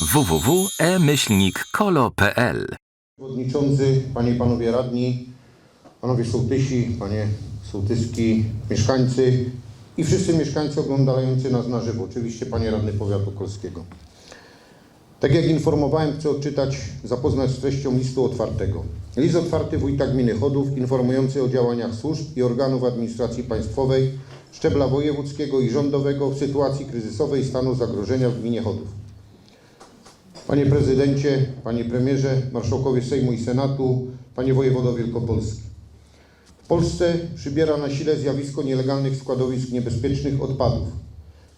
www.e-kolo.pl Przewodniczący, Panie i Panowie Radni, Panowie Sołtysi, Panie Sołtyski, mieszkańcy i wszyscy mieszkańcy oglądający nas na żywo. Oczywiście Panie Radny Powiatu Kolskiego. Tak jak informowałem, chcę odczytać, zapoznać z treścią listu otwartego. List otwarty Wójta Gminy Chodów informujący o działaniach służb i organów administracji państwowej szczebla wojewódzkiego i rządowego w sytuacji kryzysowej stanu zagrożenia w gminie Chodów. Panie Prezydencie, Panie Premierze, Marszałkowie Sejmu i Senatu, Panie Wojewodo Wielkopolski. W Polsce przybiera na sile zjawisko nielegalnych składowisk niebezpiecznych odpadów.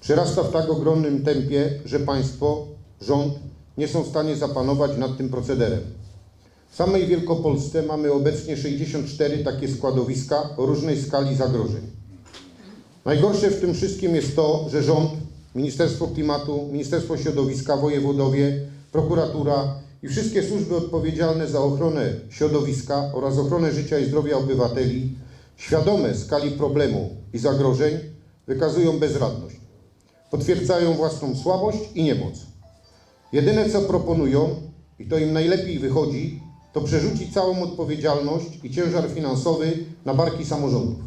Przyrasta w tak ogromnym tempie, że państwo, rząd nie są w stanie zapanować nad tym procederem. W samej Wielkopolsce mamy obecnie 64 takie składowiska o różnej skali zagrożeń. Najgorsze w tym wszystkim jest to, że rząd, Ministerstwo Klimatu, Ministerstwo Środowiska, wojewodowie, prokuratura i wszystkie służby odpowiedzialne za ochronę środowiska oraz ochronę życia i zdrowia obywateli, świadome skali problemu i zagrożeń, wykazują bezradność. Potwierdzają własną słabość i niemoc. Jedyne co proponują, i to im najlepiej wychodzi, to przerzucić całą odpowiedzialność i ciężar finansowy na barki samorządów.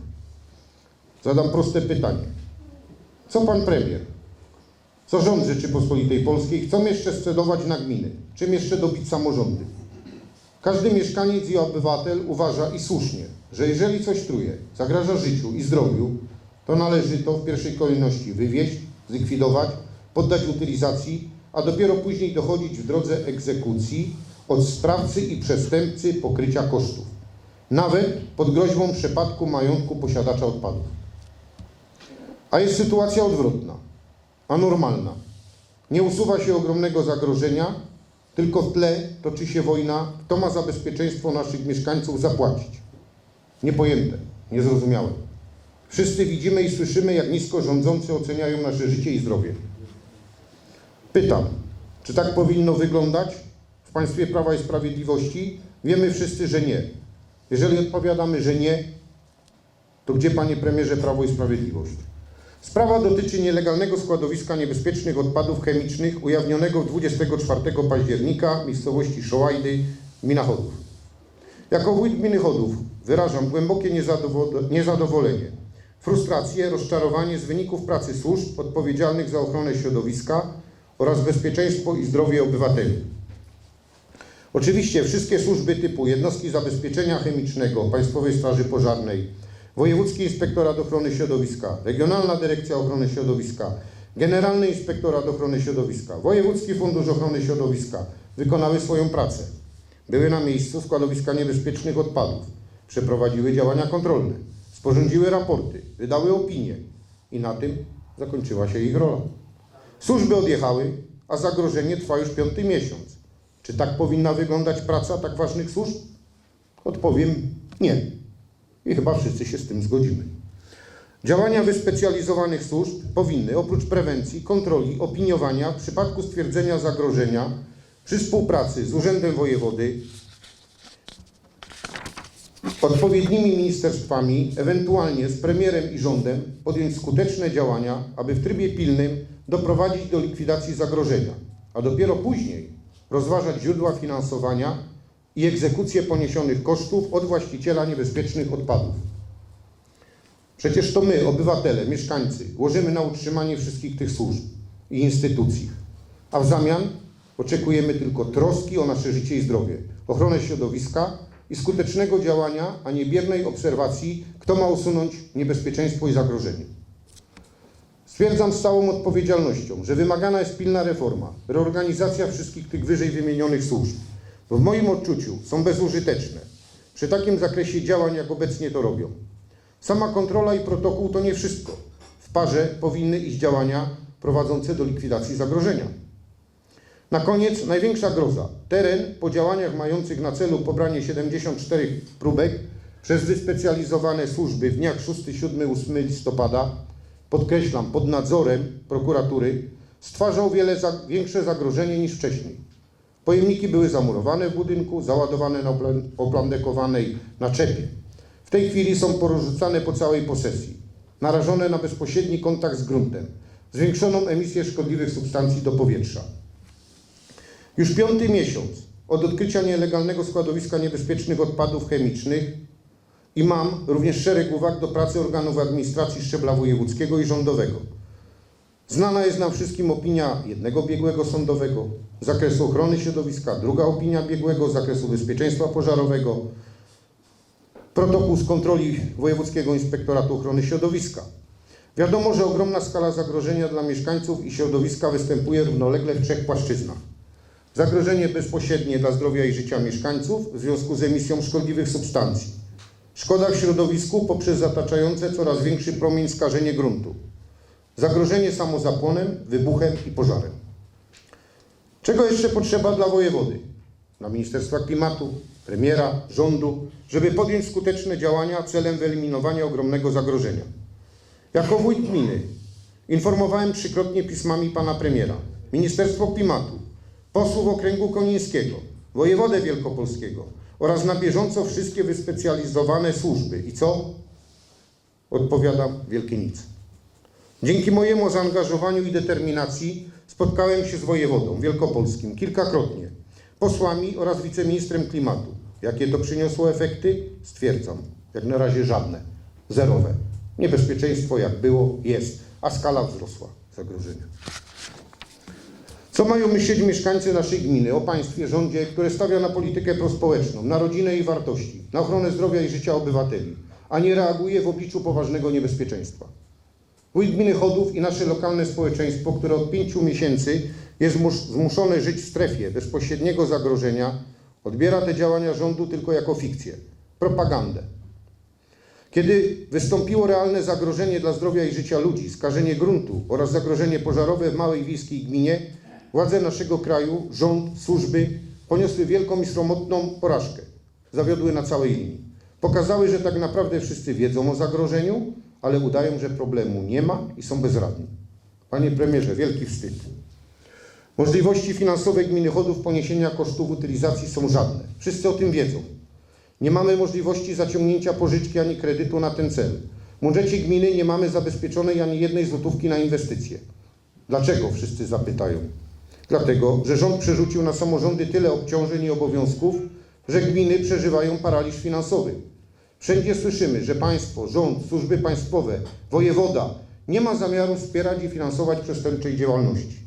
Zadam proste pytanie. Co pan premier, co rząd Rzeczypospolitej Polskiej chcą jeszcze scedować na gminy? Czym jeszcze dobić samorządy? Każdy mieszkaniec i obywatel uważa i słusznie, że jeżeli coś truje, zagraża życiu i zdrowiu, to należy to w pierwszej kolejności wywieźć, zlikwidować, poddać utylizacji, a dopiero później dochodzić w drodze egzekucji od sprawcy i przestępcy pokrycia kosztów, nawet pod groźbą przepadku majątku posiadacza odpadów. A jest sytuacja odwrotna, anormalna. Nie usuwa się ogromnego zagrożenia, tylko w tle toczy się wojna, kto ma za bezpieczeństwo naszych mieszkańców zapłacić. Niepojęte, niezrozumiałe. Wszyscy widzimy i słyszymy, jak nisko rządzący oceniają nasze życie i zdrowie. Pytam, czy tak powinno wyglądać w państwie Prawa i Sprawiedliwości? Wiemy wszyscy, że nie. Jeżeli odpowiadamy, że nie, to gdzie, panie premierze, Prawo i Sprawiedliwość? Sprawa dotyczy nielegalnego składowiska niebezpiecznych odpadów chemicznych ujawnionego 24 października w miejscowości Szołajdy, gmina Chodów. Jako wójt gminy Chodów wyrażam głębokie niezadowo- niezadowolenie, frustrację, rozczarowanie z wyników pracy służb odpowiedzialnych za ochronę środowiska oraz bezpieczeństwo i zdrowie obywateli. Oczywiście wszystkie służby typu jednostki zabezpieczenia chemicznego Państwowej Straży Pożarnej, Wojewódzki Inspektorat Ochrony Środowiska, Regionalna Dyrekcja Ochrony Środowiska, Generalny Inspektorat Ochrony Środowiska, Wojewódzki Fundusz Ochrony Środowiska wykonały swoją pracę. Były na miejscu składowiska niebezpiecznych odpadów, przeprowadziły działania kontrolne, sporządziły raporty, wydały opinie i na tym zakończyła się ich rola. Służby odjechały, a zagrożenie trwa już piąty miesiąc. Czy tak powinna wyglądać praca tak ważnych służb? Odpowiem nie. I chyba wszyscy się z tym zgodzimy. Działania wyspecjalizowanych służb powinny oprócz prewencji, kontroli, opiniowania w przypadku stwierdzenia zagrożenia przy współpracy z Urzędem Wojewody, odpowiednimi ministerstwami, ewentualnie z premierem i rządem podjąć skuteczne działania, aby w trybie pilnym doprowadzić do likwidacji zagrożenia, a dopiero później rozważać źródła finansowania i egzekucję poniesionych kosztów od właściciela niebezpiecznych odpadów. Przecież to my, obywatele, mieszkańcy, łożymy na utrzymanie wszystkich tych służb i instytucji, a w zamian oczekujemy tylko troski o nasze życie i zdrowie, ochronę środowiska i skutecznego działania, a nie biernej obserwacji, kto ma usunąć niebezpieczeństwo i zagrożenie. Stwierdzam z całą odpowiedzialnością, że wymagana jest pilna reforma, reorganizacja wszystkich tych wyżej wymienionych służb. W moim odczuciu są bezużyteczne przy takim zakresie działań, jak obecnie to robią. Sama kontrola i protokół to nie wszystko. W parze powinny iść działania prowadzące do likwidacji zagrożenia. Na koniec największa groza. Teren po działaniach mających na celu pobranie 74 próbek przez wyspecjalizowane służby w dniach 6, 7, 8 listopada, podkreślam, pod nadzorem prokuratury, stwarzał wiele za, większe zagrożenie niż wcześniej. Pojemniki były zamurowane w budynku, załadowane na oplandekowanej naczepie. W tej chwili są porzucane po całej posesji, narażone na bezpośredni kontakt z gruntem, zwiększoną emisję szkodliwych substancji do powietrza. Już piąty miesiąc od odkrycia nielegalnego składowiska niebezpiecznych odpadów chemicznych i mam również szereg uwag do pracy organów administracji szczebla wojewódzkiego i rządowego. Znana jest nam wszystkim opinia jednego biegłego sądowego z zakresu ochrony środowiska, druga opinia biegłego z zakresu bezpieczeństwa pożarowego, protokół z kontroli Wojewódzkiego Inspektoratu Ochrony Środowiska. Wiadomo, że ogromna skala zagrożenia dla mieszkańców i środowiska występuje równolegle w trzech płaszczyznach. Zagrożenie bezpośrednie dla zdrowia i życia mieszkańców w związku z emisją szkodliwych substancji. Szkoda w środowisku poprzez zataczające coraz większy promień skażenie gruntu. Zagrożenie samozapłonem, wybuchem i pożarem. Czego jeszcze potrzeba dla wojewody? Dla Ministerstwa Klimatu, premiera, rządu, żeby podjąć skuteczne działania celem wyeliminowania ogromnego zagrożenia. Jako wójt gminy informowałem trzykrotnie pismami pana premiera, Ministerstwo Klimatu, posłów okręgu konińskiego, wojewodę wielkopolskiego oraz na bieżąco wszystkie wyspecjalizowane służby. I co? Odpowiadam, wielkie nic. Dzięki mojemu zaangażowaniu i determinacji spotkałem się z wojewodą wielkopolskim kilkakrotnie, posłami oraz wiceministrem klimatu. Jakie to przyniosło efekty? Stwierdzam, jak na razie żadne, zerowe. Niebezpieczeństwo jak było, jest, a skala wzrosła zagrożenia. Co mają myśleć mieszkańcy naszej gminy o państwie, rządzie, które stawia na politykę prospołeczną, na rodzinę i wartości, na ochronę zdrowia i życia obywateli, a nie reaguje w obliczu poważnego niebezpieczeństwa? Wójt gminy Chodów i nasze lokalne społeczeństwo, które od pięciu miesięcy jest zmus- zmuszone żyć w strefie bezpośredniego zagrożenia, odbiera te działania rządu tylko jako fikcję, propagandę. Kiedy wystąpiło realne zagrożenie dla zdrowia i życia ludzi, skażenie gruntu oraz zagrożenie pożarowe w małej wiejskiej gminie, władze naszego kraju, rząd, służby poniosły wielką i sromotną porażkę. Zawiodły na całej linii. Pokazały, że tak naprawdę wszyscy wiedzą o zagrożeniu, ale udają, że problemu nie ma i są bezradni. Panie premierze, wielki wstyd. Możliwości finansowe gminy Chodów poniesienia kosztów utylizacji są żadne. Wszyscy o tym wiedzą. Nie mamy możliwości zaciągnięcia pożyczki ani kredytu na ten cel. W budżecie gminy nie mamy zabezpieczonej ani jednej złotówki na inwestycje. Dlaczego? Wszyscy zapytają. Dlatego, że rząd przerzucił na samorządy tyle obciążeń i obowiązków, że gminy przeżywają paraliż finansowy. Wszędzie słyszymy, że państwo, rząd, służby państwowe, wojewoda nie ma zamiaru wspierać i finansować przestępczej działalności.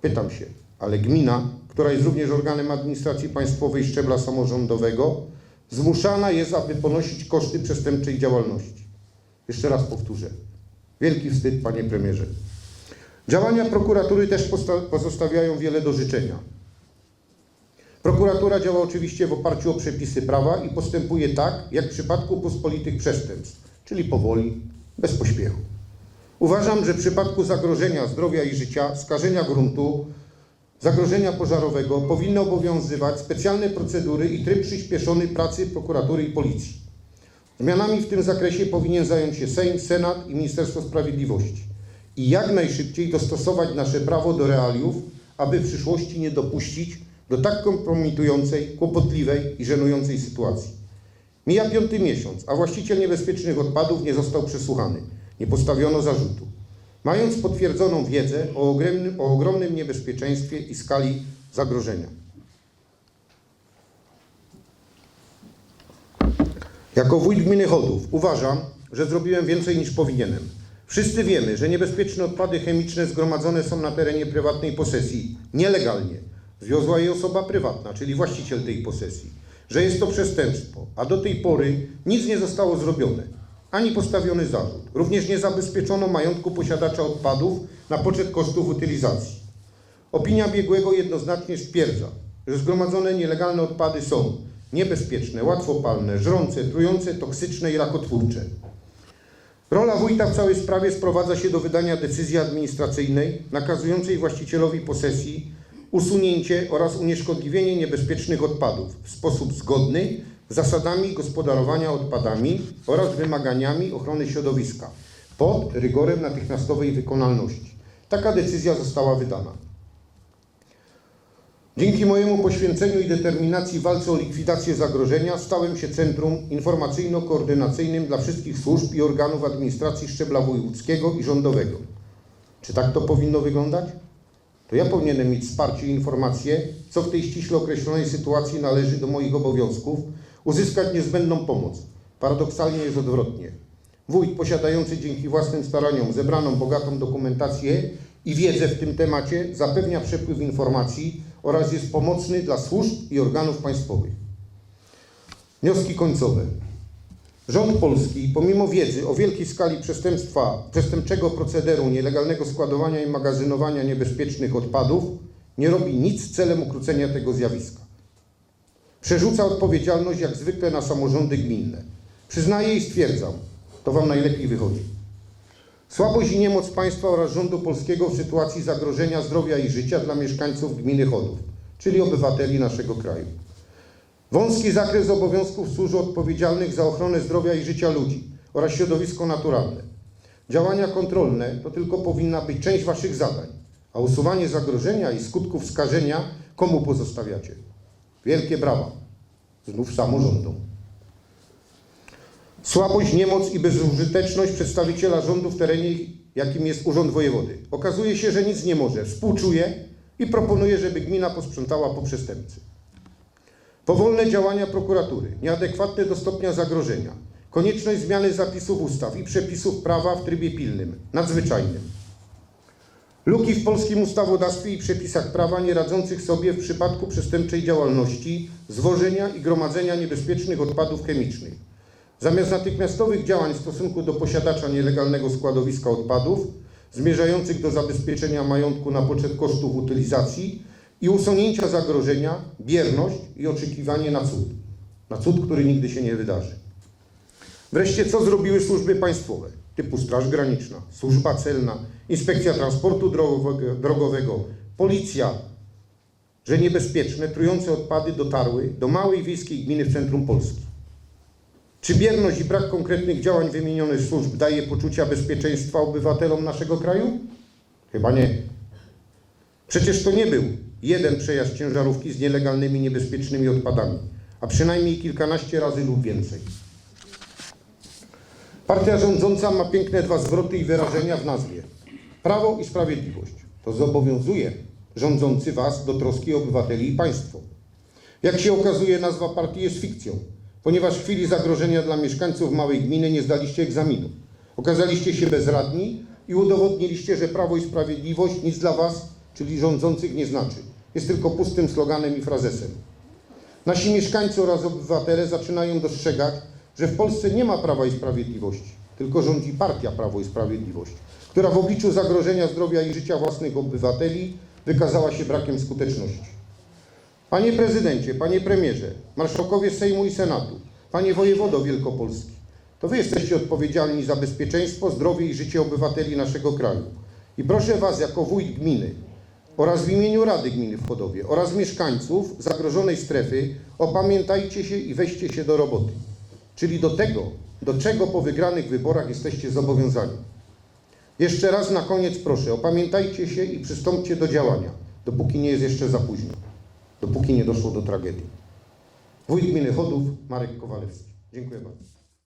Pytam się, ale gmina, która jest również organem administracji państwowej szczebla samorządowego, zmuszana jest, aby ponosić koszty przestępczej działalności. Jeszcze raz powtórzę. Wielki wstyd, panie premierze. Działania prokuratury też pozostawiają wiele do życzenia. Prokuratura działa oczywiście w oparciu o przepisy prawa i postępuje tak, jak w przypadku pospolitych przestępstw, czyli powoli, bez pośpiechu. Uważam, że w przypadku zagrożenia zdrowia i życia, skażenia gruntu, zagrożenia pożarowego powinny obowiązywać specjalne procedury i tryb przyspieszony pracy prokuratury i policji. Zmianami w tym zakresie powinien zająć się Sejm, Senat i Ministerstwo Sprawiedliwości i jak najszybciej dostosować nasze prawo do realiów, aby w przyszłości nie dopuścić do tak kompromitującej, kłopotliwej i żenującej sytuacji. Mija piąty miesiąc, a właściciel niebezpiecznych odpadów nie został przesłuchany. Nie postawiono zarzutu. Mając potwierdzoną wiedzę o ogromnym, o ogromnym niebezpieczeństwie i skali zagrożenia. Jako wójt gminy Chodów uważam, że zrobiłem więcej niż powinienem. Wszyscy wiemy, że niebezpieczne odpady chemiczne zgromadzone są na terenie prywatnej posesji nielegalnie. Zwiozła je osoba prywatna, czyli właściciel tej posesji. Że jest to przestępstwo, a do tej pory nic nie zostało zrobione. Ani postawiony zarzut. Również nie zabezpieczono majątku posiadacza odpadów na poczet kosztów utylizacji. Opinia biegłego jednoznacznie stwierdza, że zgromadzone nielegalne odpady są niebezpieczne, łatwopalne, żrące, trujące, toksyczne i rakotwórcze. Rola wójta w całej sprawie sprowadza się do wydania decyzji administracyjnej nakazującej właścicielowi posesji usunięcie oraz unieszkodliwienie niebezpiecznych odpadów w sposób zgodny z zasadami gospodarowania odpadami oraz wymaganiami ochrony środowiska pod rygorem natychmiastowej wykonalności. Taka decyzja została wydana. Dzięki mojemu poświęceniu i determinacji w walce o likwidację zagrożenia stałem się centrum informacyjno-koordynacyjnym dla wszystkich służb i organów administracji szczebla wojewódzkiego i rządowego. Czy tak to powinno wyglądać? To ja powinienem mieć wsparcie i informacje, co w tej ściśle określonej sytuacji należy do moich obowiązków, uzyskać niezbędną pomoc. Paradoksalnie jest odwrotnie. Wójt posiadający dzięki własnym staraniom zebraną bogatą dokumentację i wiedzę w tym temacie zapewnia przepływ informacji oraz jest pomocny dla służb i organów państwowych. Wnioski końcowe. Rząd polski, pomimo wiedzy o wielkiej skali przestępstwa, przestępczego procederu nielegalnego składowania i magazynowania niebezpiecznych odpadów, nie robi nic celem ukrócenia tego zjawiska. Przerzuca odpowiedzialność jak zwykle na samorządy gminne. Przyznaję i stwierdzam, to Wam najlepiej wychodzi. Słabość i niemoc państwa oraz rządu polskiego w sytuacji zagrożenia zdrowia i życia dla mieszkańców gminy Chodów, czyli obywateli naszego kraju. Wąski zakres obowiązków służb odpowiedzialnych za ochronę zdrowia i życia ludzi oraz środowisko naturalne. Działania kontrolne to tylko powinna być część Waszych zadań, a usuwanie zagrożenia i skutków skażenia komu pozostawiacie? Wielkie brawa. Znów samorządom. Słabość, niemoc i bezużyteczność przedstawiciela rządu w terenie, jakim jest Urząd Wojewody. Okazuje się, że nic nie może, współczuje i proponuje, żeby gmina posprzątała po przestępcy. Powolne działania prokuratury, nieadekwatne do stopnia zagrożenia, konieczność zmiany zapisów ustaw i przepisów prawa w trybie pilnym, nadzwyczajnym. Luki w polskim ustawodawstwie i przepisach prawa nie radzących sobie w przypadku przestępczej działalności, zwożenia i gromadzenia niebezpiecznych odpadów chemicznych. Zamiast natychmiastowych działań w stosunku do posiadacza nielegalnego składowiska odpadów, zmierzających do zabezpieczenia majątku na poczet kosztów utylizacji i usunięcia zagrożenia, bierność i oczekiwanie na cud. Na cud, który nigdy się nie wydarzy. Wreszcie, co zrobiły służby państwowe, typu Straż Graniczna, Służba Celna, Inspekcja Transportu Drogowego, drogowego Policja, że niebezpieczne, trujące odpady dotarły do małej wiejskiej gminy w centrum Polski. Czy bierność i brak konkretnych działań wymienionych służb daje poczucia bezpieczeństwa obywatelom naszego kraju? Chyba nie. Przecież to nie był jeden przejazd ciężarówki z nielegalnymi, niebezpiecznymi odpadami, a przynajmniej kilkanaście razy lub więcej. Partia rządząca ma piękne dwa zwroty i wyrażenia w nazwie. Prawo i sprawiedliwość. To zobowiązuje rządzący Was do troski o obywateli i państwo. Jak się okazuje, nazwa partii jest fikcją, ponieważ w chwili zagrożenia dla mieszkańców małej gminy nie zdaliście egzaminu. Okazaliście się bezradni i udowodniliście, że Prawo i Sprawiedliwość nic dla Was, czyli rządzących, nie znaczy. Jest tylko pustym sloganem i frazesem. Nasi mieszkańcy oraz obywatele zaczynają dostrzegać, że w Polsce nie ma Prawa i Sprawiedliwości, tylko rządzi partia Prawo i Sprawiedliwość, która w obliczu zagrożenia zdrowia i życia własnych obywateli wykazała się brakiem skuteczności. Panie prezydencie, panie premierze, marszałkowie Sejmu i Senatu, panie wojewodo Wielkopolski, to wy jesteście odpowiedzialni za bezpieczeństwo, zdrowie i życie obywateli naszego kraju. I proszę was jako wójt gminy oraz w imieniu Rady Gminy w Chodowie oraz mieszkańców zagrożonej strefy opamiętajcie się i weźcie się do roboty. Czyli do tego, do czego po wygranych wyborach jesteście zobowiązani. Jeszcze raz na koniec proszę, opamiętajcie się i przystąpcie do działania, dopóki nie jest jeszcze za późno, dopóki nie doszło do tragedii. Wójt Gminy Chodów, Marek Kowalewski. Dziękuję bardzo.